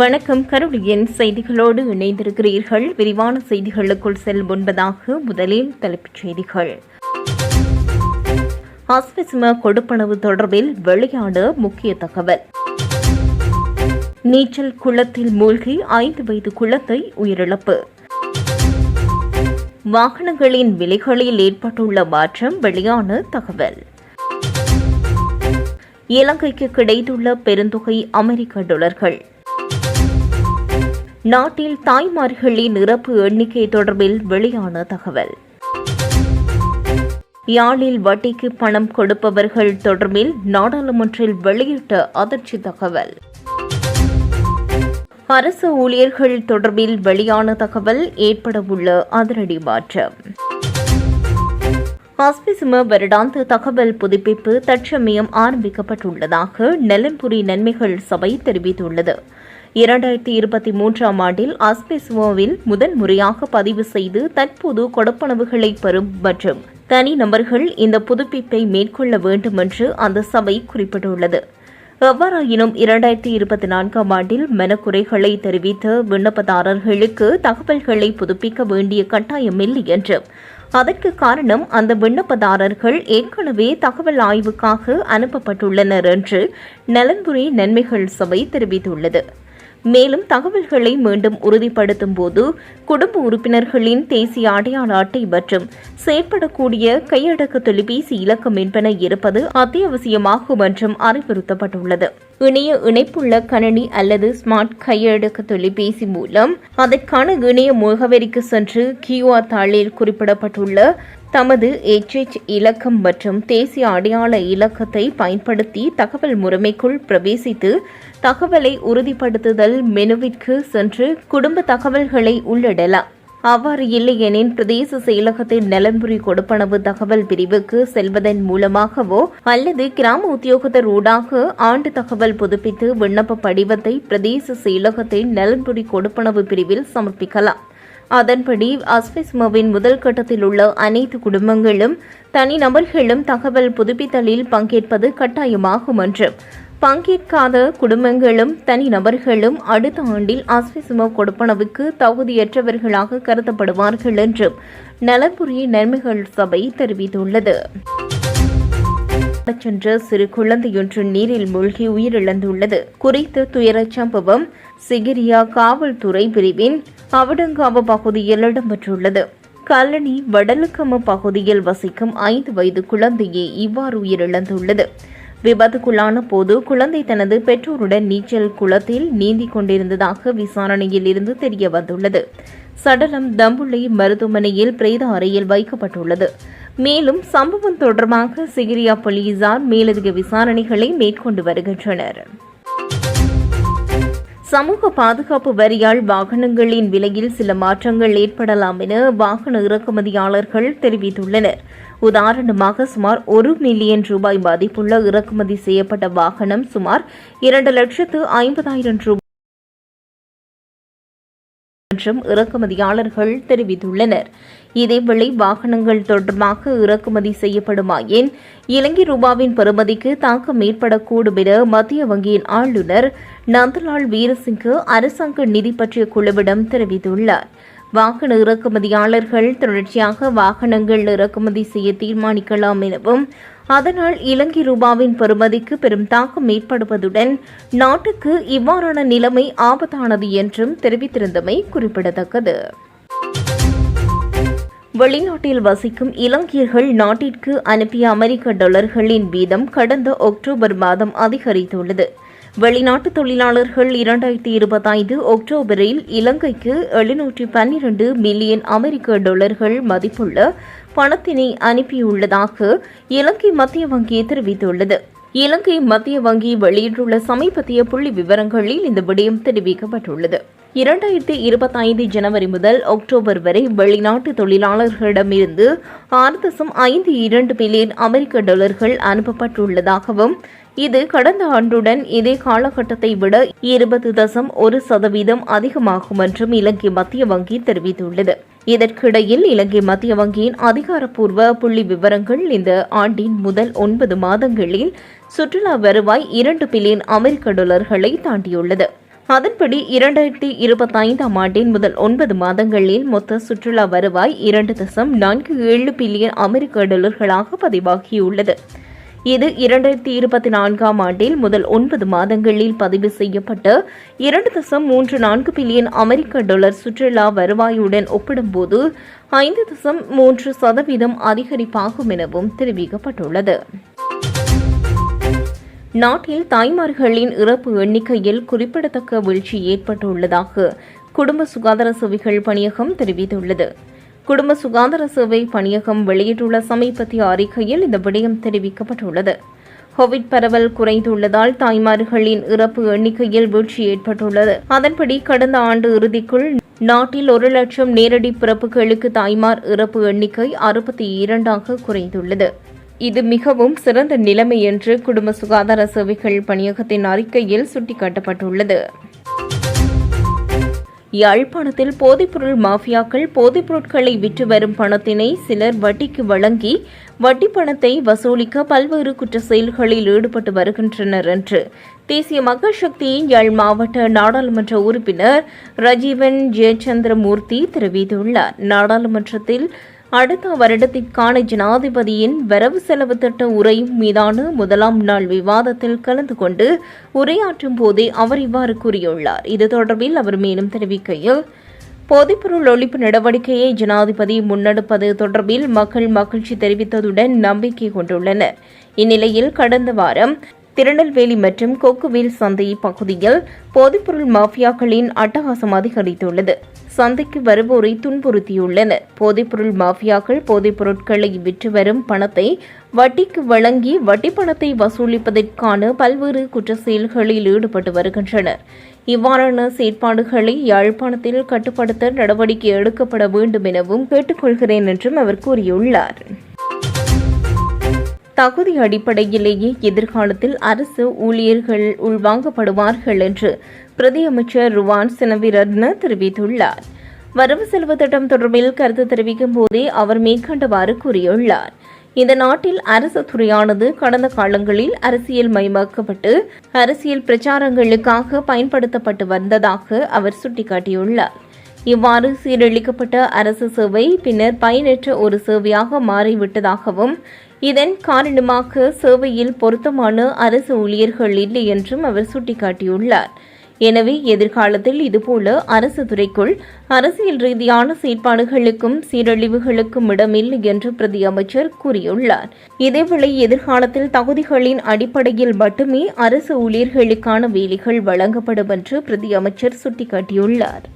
வணக்கம். கருளியின் செய்திகளோடு இணைந்திருக்கிறீர்கள். விரிவான செய்திகளுக்குள் செல்லும் முன்பதாக முதலில் தலைப்புச் செய்திகள். ஆஸ்பிஸ்ம கொடுப்பனவு தொடர்பில் வெளியான முக்கிய தகவல். நீச்சல் குளத்தில் மூழ்கி ஐந்து வயது குளத்தை உயிரிழப்பு. வாகனங்களின் விலைகளில் ஏற்பட்டுள்ள மாற்றம் வெளியான தகவல். இலங்கைக்கு கிடைத்துள்ள பெருந்தொகை அமெரிக்க டாலர்கள். நாட்டில் தாய்மார்களின் இறப்பு எண்ணிக்கை தொடர்பில் வெளியான தகவல். யாழில் வட்டிக்கு பணம் கொடுப்பவர்கள் தொடர்பில் நாடாளுமன்றில் வெளியிட்ட அதிர்ச்சி தகவல். அரசு ஊழியர்கள் தொடர்பில் வெளியான தகவல் ஏற்படவுள்ள அதிரடி மாற்றம். ஆஸ்பிசிம வருடாந்த தகவல் புதுப்பிப்பு தற்சமயம் ஆரம்பிக்கப்பட்டுள்ளதாக நெலம்புரி நன்மைகள் சபை தெரிவித்துள்ளது. இரண்டாயிரத்தி இருபத்தி மூன்றாம் ஆண்டில் அஸ்பெஸ்வோவில் முதன் முறையாக பதிவு செய்து தற்போது கொடுப்பனவுகளை பெறும் மற்றும் தனி நபர்கள் இந்த புதுப்பிப்பை மேற்கொள்ள வேண்டும் என்று அந்த சபை குறிப்பிட்டுள்ளது. எவ்வாறாயினும் இரண்டாயிரத்தி இருபத்தி நான்காம் ஆண்டில் மனக்குறைகளை தெரிவித்த விண்ணப்பதாரர்களுக்கு தகவல்களை புதுப்பிக்க வேண்டிய கட்டாயமில்லை என்றும் அதற்கு காரணம் அந்த விண்ணப்பதாரர்கள் ஏற்கனவே தகவல் ஆய்வுக்காக அனுப்பப்பட்டுள்ளனர் என்று நலன்புரி நன்மைகள் சபை தெரிவித்துள்ளது. மேலும் தகவல்களை மீண்டும் உறுதிப்படுத்தும் போது குடும்ப உறுப்பினர்களின் தேசிய அடையாள அட்டை மற்றும் செயற்படக்கூடிய கையடக்க தொலைபேசி இலக்கம் என்பன இருப்பது அத்தியாவசியமாகும் என்றும் அறிவுறுத்தப்பட்டுள்ளது. இணைய இணைப்புள்ள கணினி அல்லது ஸ்மார்ட் கையடக்க தொலைபேசி மூலம் அதற்கான இணைய முகவரிக்கு சென்று கியூஆர் தாளில் குறிப்பிடப்பட்டுள்ள தமது எச்எச் இலக்கம் மற்றும் தேசிய அடையாள இலக்கத்தை பயன்படுத்தி தகவல் முறைமைக்குள் பிரவேசித்து தகவலை உறுதிப்படுத்துதல் மெனுவிற்கு சென்று குடும்ப தகவல்களை உள்ளிடலாம். அவ்வாறு இல்லையெனில் பிரதேச செயலகத்தின் நலன்புரி கொடுப்பனவு தகவல் பிரிவுக்கு செல்வதன் மூலமாகவோ அல்லது கிராம உத்தியோகத்தர் ஊடாக ஆண்டு தகவல் புதுப்பித்து விண்ணப்ப படிவத்தை பிரதேச செயலகத்தின் நலன்புரி கொடுப்பனவு பிரிவில் சமர்ப்பிக்கலாம். அதன்படி அஸ்பிஸ்மோவின் முதல் கட்டத்தில் உள்ள அனைத்து குடும்பங்களும் தனிநபர்களும் தகவல் புதுப்பித்தலில் பங்கேற்பது கட்டாயமாகும் என்றும் பங்கேற்காத குடும்பங்களும் தனிநபர்களும் அடுத்த ஆண்டில் அஸ்பிசுமோ கொடுப்பனவுக்கு தகுதியற்றவர்களாக கருதப்படுவார்கள் என்றும் நலன்புரி நன்மைகள் சபை தெரிவித்துள்ளது. சென்ற சிறு குழந்தையொன்று நீரில் மூழ்கி உயிரிழந்துள்ளது. குறித்த துயரச் சம்பவம் சிகிரியா காவல்துறை பிரிவின் அவடங்காவ பகுதியில் இடம்பெற்றுள்ளது. கல்லணி வடலுக்கம பகுதியில் வசிக்கும் ஐந்து வயது குழந்தையே இவ்வாறு உயிரிழந்துள்ளது. விபத்துக்குள்ளான போது குழந்தை தனது பெற்றோருடன் நீச்சல் குளத்தில் நீந்திக் கொண்டிருந்ததாக விசாரணையில் இருந்து தெரிய வந்துள்ளது. சடலம் தம்புள்ளை மருத்துவமனையில் பிரேத அறையில் வைக்கப்பட்டுள்ளது. மேலும் சம்பவம் தொடர்பாக சிகிரியா போலீசார் மேலதிக விசாரணைகளை மேற்கொண்டு வருகின்றனர். சமூக பாதுகாப்பு வரியால் வாகனங்களின் விலையில் சில மாற்றங்கள் ஏற்படலாம் என வாகன இறக்குமதியாளர்கள் தெரிவித்துள்ளனர். உதாரணமாக சுமார் ஒரு மில்லியன் ரூபாய் மதிப்புள்ள இறக்குமதி செய்யப்பட்ட வாகனம் சுமார் இரண்டு லட்சத்து ஐம்பதாயிரம் ரூபாய் என்றும் இறக்குமதியாளர்கள் தெரிவித்துள்ளனர். இதேவேளை வாகனங்கள் தொடர்பாக இறக்குமதி செய்யப்படுமாயின் இலங்கை ரூபாவின் பெறுமதிக்கு தாக்கம் ஏற்படக்கூடும் என மத்திய வங்கியின் ஆளுநர் நந்தலால் வீரசிங்கு அரசாங்க நிதி பற்றிய குழுவிடம் தெரிவித்துள்ளார். வாகன இறக்குமதியாளர்கள் தொடர்ச்சியாக வாகனங்கள் இறக்குமதி செய்ய தீர்மானிக்கலாம் எனவும் அதனால் இலங்கை ரூபாவின் பெறுமதிக்கு பெரும் தாக்கம் ஏற்படுவதுடன் நாட்டுக்கு இவ்வாறான நிலைமை ஆபத்தானது என்றும் தெரிவித்திருந்தமை குறிப்பிடத்தக்கது. வெளிநாட்டில் வசிக்கும் இலங்கையர்கள் நாட்டிற்கு அனுப்பிய அமெரிக்க டாலர்களின் வீதம் கடந்த அக்டோபர் மாதம் அதிகரித்துள்ளது. வெளிநாட்டு தொழிலாளர்கள் இரண்டாயிரத்தி இருபத்தைந்து அக்டோபரில் இலங்கைக்கு எழுநூற்றி பன்னிரண்டு மில்லியன் அமெரிக்க டாலர்கள் மதிப்புள்ள பணத்தினை அனுப்பியுள்ளதாக இலங்கை மத்திய வங்கி தெரிவித்துள்ளது. இலங்கை மத்திய வங்கி வெளியிட்டுள்ள சமீபத்திய புள்ளி விவரங்களில் இந்த விடயம் தெரிவிக்கப்பட்டுள்ளது. இரண்டாயிரத்தி இருபத்தைந்து ஜனவரி முதல் அக்டோபர் வரை வெளிநாட்டு தொழிலாளர்களிடமிருந்து ஆறு தசம் ஐந்து இரண்டு மில்லியன் அமெரிக்க டாலர்கள் அனுப்பப்பட்டுள்ளதாகவும் இது கடந்த ஆண்டுடன் இதே காலகட்டத்தை விட இருபது தசம் ஒரு சதவீதம் அதிகமாகும் என்றும் இலங்கை மத்திய வங்கி தெரிவித்துள்ளது. இதற்கிடையில் இலங்கை மத்திய வங்கியின் அதிகாரப்பூர்வ புள்ளி விவரங்கள் இந்த ஆண்டின் முதல் ஒன்பது மாதங்களில் சுற்றுலா வருவாய் இரண்டு பில்லியன் அமெரிக்க டாலர்களை தாண்டியுள்ளது. அதன்படி இரண்டாயிரத்தி இருபத்தைந்தாம் ஆண்டின் முதல் ஒன்பது மாதங்களில் மொத்த சுற்றுலா வருவாய் இரண்டு தசம் நான்கு ஏழு பில்லியன் அமெரிக்க டாலர்களாக பதிவாகியுள்ளது. இது இரண்டாயிரத்தி இருபத்தி நான்காம் ஆண்டில் முதல் ஒன்பது மாதங்களில் பதிவு செய்யப்பட்ட இரண்டு தசம் மூன்று நான்கு பில்லியன் அமெரிக்க டாலர் சுற்றுலா வருவாயுடன் ஒப்பிடும்போது ஐந்து தசம் மூன்று சதவீதம் அதிகரிப்பாகும் எனவும் தெரிவிக்கப்பட்டுள்ளது. நாட்டில் தாய்மார்களின் இறப்பு எண்ணிக்கையில் குறிப்பிடத்தக்க வீழ்ச்சி ஏற்பட்டுள்ளதாக குடும்ப சுகாதார சேவைகள் பணியகம் தெரிவித்துள்ளது. குடும்ப சுகாதார சேவை பணியகம் வெளியிட்டுள்ள சமீபத்திய அறிக்கையில் இந்த விடயம் தெரிவிக்கப்பட்டுள்ளது. கோவிட் பரவல் குறைந்துள்ளதால் தாய்மார்களின் இறப்பு எண்ணிக்கையில் வீழ்ச்சி ஏற்பட்டுள்ளது. அதன்படி கடந்த ஆண்டு இறுதிக்குள் நாட்டில் ஒரு லட்சம் நேரடி பிறப்புகளுக்கு தாய்மார் இறப்பு எண்ணிக்கை அறுபத்தி இரண்டாக குறைந்துள்ளது. இது மிகவும் சிறந்த நிலைமை என்று குடும்ப சுகாதார சேவைகள் பணியகத்தின் அறிக்கையில் சுட்டிக்காட்டப்பட்டுள்ளது. யாழ்ப்பாணத்தில் போதைப்பொருள் மாஃபியாக்கள் போதைப் பொருட்களை விற்று வரும் பணத்தினை சிலர் வட்டிக்கு வழங்கி வட்டி பணத்தை வசூலிக்க பல்வேறு குற்ற செயல்களில் ஈடுபட்டு வருகின்றனர் என்று தேசிய மக்கள் சக்தியின் யாழ் மாவட்ட நாடாளுமன்ற உறுப்பினர் ரஜீவன் ஜெயச்சந்திரமூர்த்தி தெரிவித்துள்ளார். நாடாளுமன்றத்தில் அடுத்த வருடத்திற்கான ஜனாதிபதியின் வரவு செலவு திட்ட உரை மீதான முதலாம் நாள் விவாதத்தில் கலந்து கொண்டு உரையாற்றும் போதே அவர் இவ்வாறு கூறியுள்ளார். இது தொடர்பில் அவர் மேலும் தெரிவிக்கையில் போதைப்பொருள் ஒழிப்பு நடவடிக்கையை ஜனாதிபதி முன்னெடுப்பது தொடர்பில் மக்கள் மகிழ்ச்சி தெரிவித்ததுடன் நம்பிக்கை கொண்டுள்ளனர். இந்நிலையில் கடந்த வாரம் திருநெல்வேலி மற்றும் கொக்குவேல் சந்தை பகுதியில் போதைப்பொருள் மாஃபியாக்களின் அட்டகாசம் அதிகரித்துள்ளது. சந்தைக்கு வருவோரை துன்புறுத்தியுள்ளனர். போதைப்பொருள் மாஃபியாக்கள் போதைப் பொருட்களை விற்று வரும் பணத்தை வட்டிக்கு வழங்கி வட்டி பணத்தை வசூலிப்பதற்கான பல்வேறு குற்ற செயல்களில் ஈடுபட்டு வருகின்றனர். இவ்வாறான செயற்பாடுகளை யாழ்ப்பாணத்தில் கட்டுப்படுத்த நடவடிக்கை எடுக்கப்பட வேண்டும் எனவும் கேட்டுக்கொள்கிறேன் என்றும் அவர் கூறியுள்ளார். தகுதி அடிப்படையிலேயே எதிர்காலத்தில் அரசு ஊழியர்கள் உள்வாங்கப்படுவார்கள் என்று பிரதியமைச்சர் ருவான் சினவிரத்ன தெரிவித்துள்ளார். வரவு செலவு திட்டம் தொடர்பில் கருத்து தெரிவிக்கும் போதே அவர் மேற்கண்டவாறு கூறியுள்ளார். இந்த நாட்டில் அரசு துறையானது கடந்த காலங்களில் அரசியல் மயமாக்கப்பட்டு அரசியல் பிரச்சாரங்களுக்காக பயன்படுத்தப்பட்டு வந்ததாக அவர் சுட்டிக்காட்டியுள்ளார். இவ்வாறு சீரழிக்கப்பட்ட அரசு சேவை பின்னர் பயனற்ற ஒரு சேவையாக மாறிவிட்டதாகவும் இதன் காரணமாக சேவையில் பொருத்தமான அரசு ஊழியர்கள் இல்லை என்றும் அவர் சுட்டிக்காட்டியுள்ளார். எனவே எதிர்காலத்தில் இதுபோல அரசு துறைக்குள் அரசியல் ரீதியான செயற்பாடுகளுக்கும் சீரழிவுகளுக்கும் இடமில்லை என்று பிரதி அமைச்சர் கூறியுள்ளார். இதேவேளை எதிர்காலத்தில் தகுதிகளின் அடிப்படையில் மட்டுமே அரசு ஊழியர்களுக்கான வேலைகள் வழங்கப்படும் என்று பிரதி அமைச்சர் சுட்டிக்காட்டியுள்ளார்.